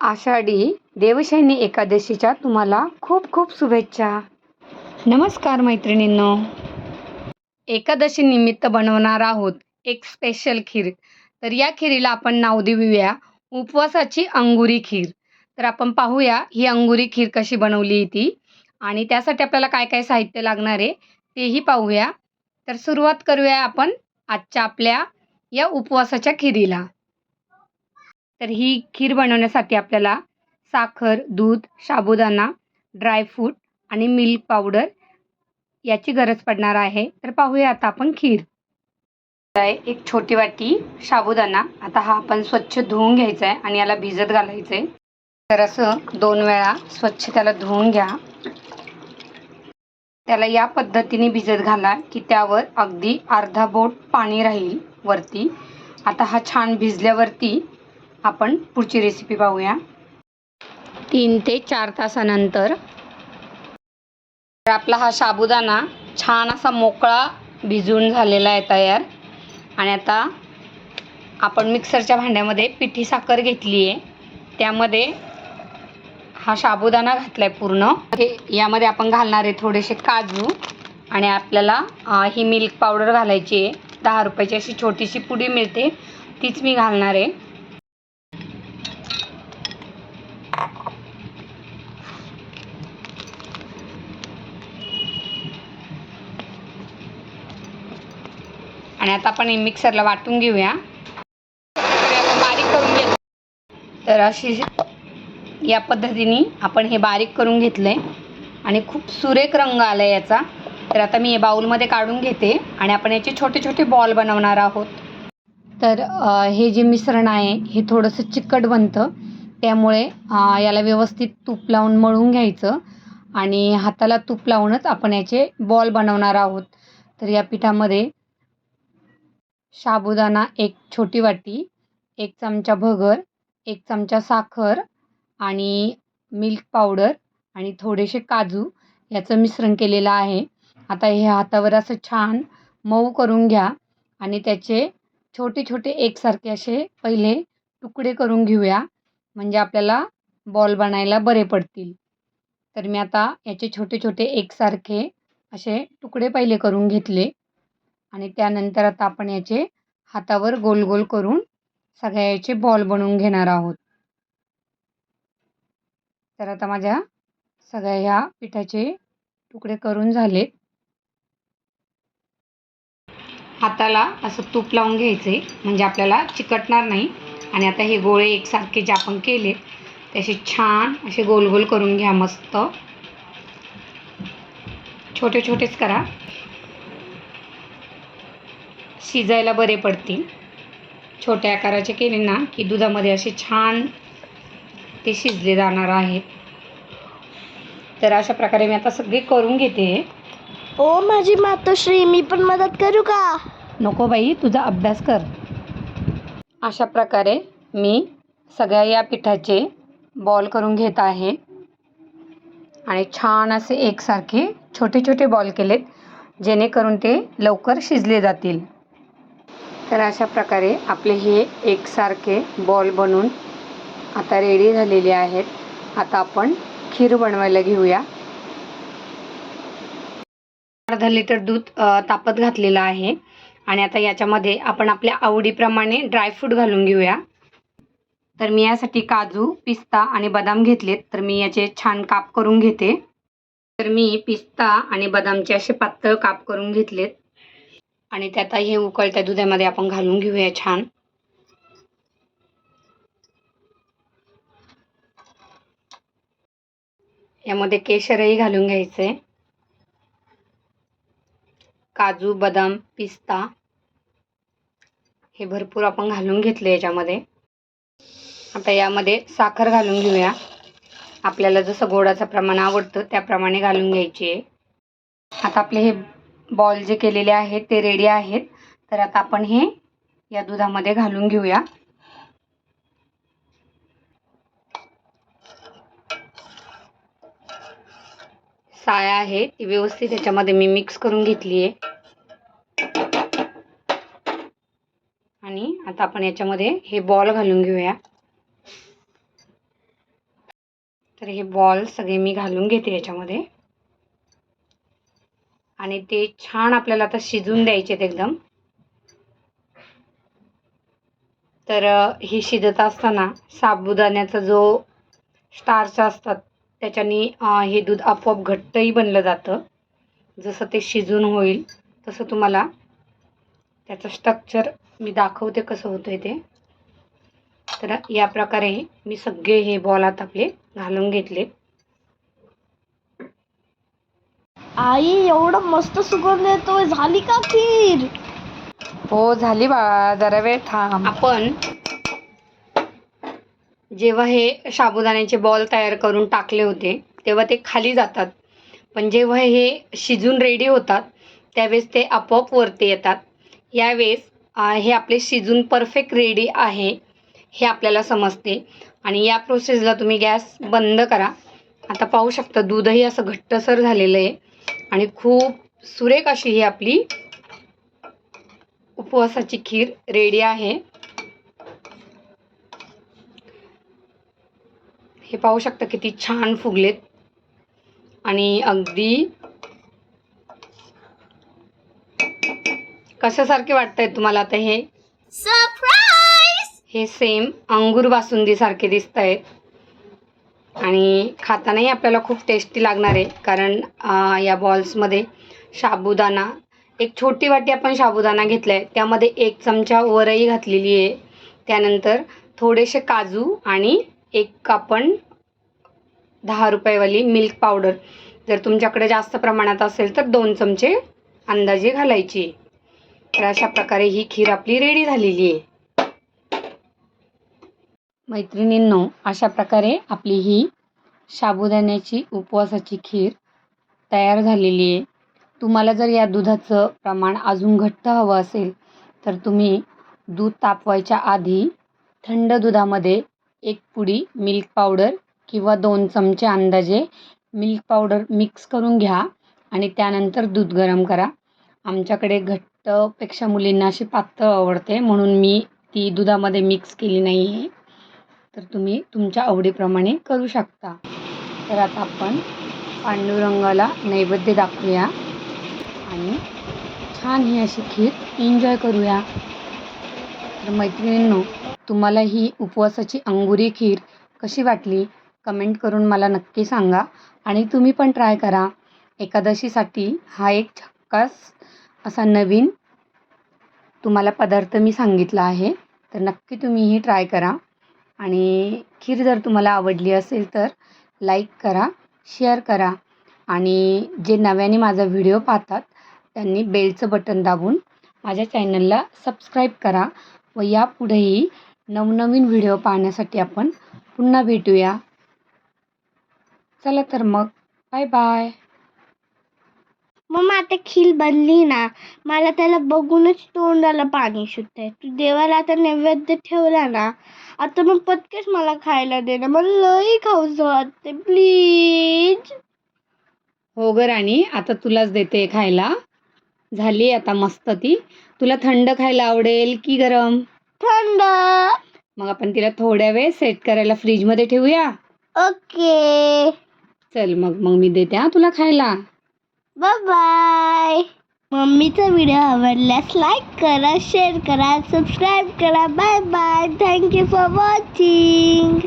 आषाढी देवशैनी एकादशीच्या तुम्हाला खूप खूप शुभेच्छा. नमस्कार मैत्रिणींनो. एकादशी निमित्त बनवणार आहोत एक स्पेशल खीर. तर या खिरीला आपण नाव देऊया उपवासाची अंगुरी खीर. तर आपण पाहूया ही अंगुरी खीर कशी बनवली ती आणि त्यासाठी आपल्याला काय काय साहित्य लागणार आहे तेही पाहूया. तर सुरुवात करूया आपण आजच्या आपल्या या उपवासाच्या खिरीला. तर ही खीर बनवण्यासाठी आपल्याला साखर दूध साबुदाणा ड्रायफ्रूट आणि मिल्क पावडर याची गरज पडणार आहे. तर पाहूया आता आपण खीर. एक छोटी वाटी साबुदाणा. आता हा आपण स्वच्छ धुवून घ्यायचा आहे आणि याला भिजत घालायचं आहे तर असं दोन वेळा स्वच्छ त्याला धुवून घ्या. त्याला या पद्धतीने भिजत घाला की त्यावर अगदी अर्धा बोट पाणी राहील वरती. आता हा छान भिजल्यावरती आपण पुढची रेसिपी पाहूया. तीन ते चार तासानंतर. तर आपला हा साबुदाणा छान असा मोकळा भिजून झालेला आहे तयार. आणि आता आपण मिक्सरच्या भांड्यामध्ये पिठी साखर घेतली आहे. त्यामध्ये हा साबुदाणा घातला आहे पूर्ण. हे यामध्ये आपण घालणार आहे थोडेसे काजू. आणि आपल्याला ही मिल्क पावडर घालायची आहे. दहा रुपयाची अशी छोटीशी पुडी मिळते. तीच मी घालणार आहे. आणि आता आपण मिक्सरला वाटून घेऊया. बारीक करून घेऊ तर अशी या पद्धतीने आपण हे बारीक करून घेतलं आहे आणि खूप सुरेख रंग आला आहे याचा. तर आता मी हे बाऊलमध्ये काढून घेते आणि आपण याचे छोटे छोटे बॉल बनवणार आहोत. तर हे जे मिश्रण आहे हे थोडंसं चिकट बनतं. त्यामुळे याला व्यवस्थित तूप लावून मळून घ्यायचं. आणि हाताला तूप लावूनच आपण याचे बॉल बनवणार आहोत. तर या पिठामध्ये साबुदाणा एक छोटी वाटी एक चमचा भगर एक चमचा साखर आणि मिल्क पावडर आणि थोडेसे काजू याचं मिश्रण केलेलं आहे. आता हे हातावर असं छान मऊ करून घ्या आणि त्याचे छोटे छोटे एकसारखे असे पहिले तुकडे करून घेऊया. म्हणजे आपल्याला बॉल बनायला बरे पडतील. तर मी आता याचे छोटे छोटे एकसारखे असे तुकडे पहिले करून घेतले. आणि त्यानंतर आता आपण याचे हातावर गोल गोल करून सगळ्या याचे बॉल बनवून घेणार आहोत. तर आता माझ्या सगळ्या ह्या पिठाचे तुकडे करून झाले हाताला असं तूप लावून घ्यायचे म्हणजे आपल्याला चिकटणार नाही. आणि आता हे गोळे एकसारखे जे आपण केले ते असे छान असे गोल गोल करून घ्या मस्त. छोटे छोटेच करा. शिजायला बरे पडतील. छोट्या आकाराचे केले ना की दुधामध्ये असे छान ते शिजले जाणार आहेत. तर अशा प्रकारे मी आता सगळे करून घेते. ओ माझी मातोश्री मी पण मदत करू का? नको बाई तुझा अभ्यास कर. अशा प्रकारे मी सगळ्या या पिठाचे बॉल करून घेत आहे. आणि छान असे एकसारखे छोटे छोटे बॉल केलेत जेणेकरून ते लवकर शिजले जातील. तर अशा प्रकारे आपले हे एकसारखे बॉल बनून आता रेडी झालेले आहेत. आता आपण खीर बनवायला घेऊया. अर्धा लिटर दूध तापत घातलेलं आहे. आणि आता याच्यामध्ये आपण आपल्या आवडीप्रमाणे ड्रायफ्रूट घालून घेऊया. तर मी यासाठी काजू पिस्ता आणि बदाम घेतलेत. तर मी याचे छान काप करून घेते. तर मी पिस्ता आणि बदामचे असे पातळ काप करून घेतलेत. आणि त्यात हे उकळत्या दुधामध्ये आपण घालून घेऊया छान. यामध्ये केशरही घालून घ्यायचे. काजू बदाम पिस्ता हे भरपूर आपण घालून घेतले याच्यामध्ये. आता यामध्ये साखर घालून घेऊया. आपल्याला जसं गोडाचं प्रमाण आवडतं त्याप्रमाणे घालून घ्यायची आहे. आता आपले हे बॉल जे केलेले आहेत ते रेडी आहेत. तर आता आपण हे या दुधामध्ये घालून घेऊया. साया आहे ती व्यवस्थित ह्याच्यामध्ये मी मिक्स करून घेतली आहे. आणि आता आपण याच्यामध्ये हे बॉल घालून घेऊया. तर हे बॉल सगळे मी घालून घेते याच्यामध्ये. आणि ते छान आपल्याला आता शिजून द्यायचे आहेत एकदम. तर हे शिजत असताना साबुदाण्याचा जो स्टार्च असतात त्याच्यानी हे दूध आपोआप घट्टही बनलं जातं. जसं ते शिजून होईल तसं तुम्हाला त्याचं स्ट्रक्चर मी दाखवते कसं होतं आहे ते. तर या प्रकारे मी सगळे हे बॉल आता आपले घालून घेतले आई एवढं मस्त सुगंध येतोय. झाली का खीर? हो झाली बाळा. जरा वेळ थांब. आपण जेव्हा हे साबुदाण्याचे बॉल तयार करून टाकले होते तेव्हा ते खाली जातात. पण जेव्हा हे शिजून रेडी होतात त्यावेळेस ते आपोआप वरती येतात. यावेळेस हे आपले शिजून परफेक्ट रेडी आहे हे आपल्याला समजते. आणि या प्रोसेसला तुम्ही गॅस बंद करा. आता पाहू शकता दूधही असं घट्टसर झालेलं आहे. आणि खूप सुरेख अशी ही आपली उपवासाची खीर रेडी आहे. हे पाहू शकता किती छान फुगलेत. आणि अगदी कशासारखे वाटतंय तुम्हाला आता हे? सरप्राईज हे सेम अंगूर बासुंदीसारखे दिसत आहेत आणि खातानाही आपल्याला खूप टेस्टी लागणार आहे. कारण या बॉल्समध्ये साबुदाणा एक छोटी वाटी आपण साबुदाणा घेतला आहे त्यामध्ये एक चमचा वरई घातलेली आहे. त्यानंतर थोडेसे काजू आणि एक आपण दहा रुपयेवाली मिल्क पावडर जर तुमच्याकडे जास्त प्रमाणात असेल तर दोन चमचे अंदाजे घालायची. तर अशा प्रकारे ही खीर आपली रेडी झालेली आहे. मैत्रिणींनो अशा प्रकारे आपली ही साबुदाण्याची उपवासाची खीर तयार झालेली आहे. तुम्हाला जर या दुधाचं प्रमाण अजून घट्ट हवं असेल तर तुम्ही दूध तापवायच्या आधी थंड दुधामध्ये एक पुडी मिल्क पावडर किंवा दोन चमचे अंदाजे मिल्क पावडर मिक्स करून घ्या आणि त्यानंतर दूध गरम करा. आमच्याकडे घट्टपेक्षा मुलींना अशी पातळ आवडते म्हणून मी ती दुधामध्ये मिक्स केली नाही आहे तर तुम्ही तुमच्या आवडीप्रमाणे करू शकता. तर आता आपण पांडुरंगाला नैवेद्य दाखवूया. आणि छान ही अशी खीर एन्जॉय करूया. तर मैत्रिणींनो तुम्हाला ही उपवासाची अंगुरी खीर कशी वाटली? कमेंट करून मला नक्की सांगा. आणि तुम्ही पण ट्राय करा. एकादशीसाठी हा एक झक्कास असा नवीन तुम्हाला पदार्थ मी सांगितला आहे. तर नक्की तुम्ही ही ट्राय करा. आणि खीर जर तुम्हाला आवडली असेल तर लाईक करा शेअर करा. आणि जे नव्याने माझा व्हिडिओ पाहतात त्यांनी बेलचं बटन दाबून माझ्या चॅनलला सबस्क्राईब करा व यापुढेही नवनवीन व्हिडिओ पाहण्यासाठी आपण पुन्हा भेटूया. चला तर मग बाय बाय मग आता खीर बनली ना मला त्याला बघूनच तोंडाला पाणी सुटतंय. तू देवाला आता नैवेद्य ठेवला ना आता मग पटकेच मला खायला दे ना. मला लई खाऊचं वाटते प्लीज हो ग राणी आता तुलाच देते खायला. झाली आता मस्त ती. तुला थंड खायला आवडेल की गरम? थंड. मग आपण तिला थोड्या वेळ सेट करायला फ्रीजमध्ये ठेवूया. ओके. चल मग मग मी देते हा तुला खायला. बाय मम्मीचा व्हिडिओ आवडल्यास लाईक करा शेअर करा सबस्क्राईब करा. Bye bye thank you for watching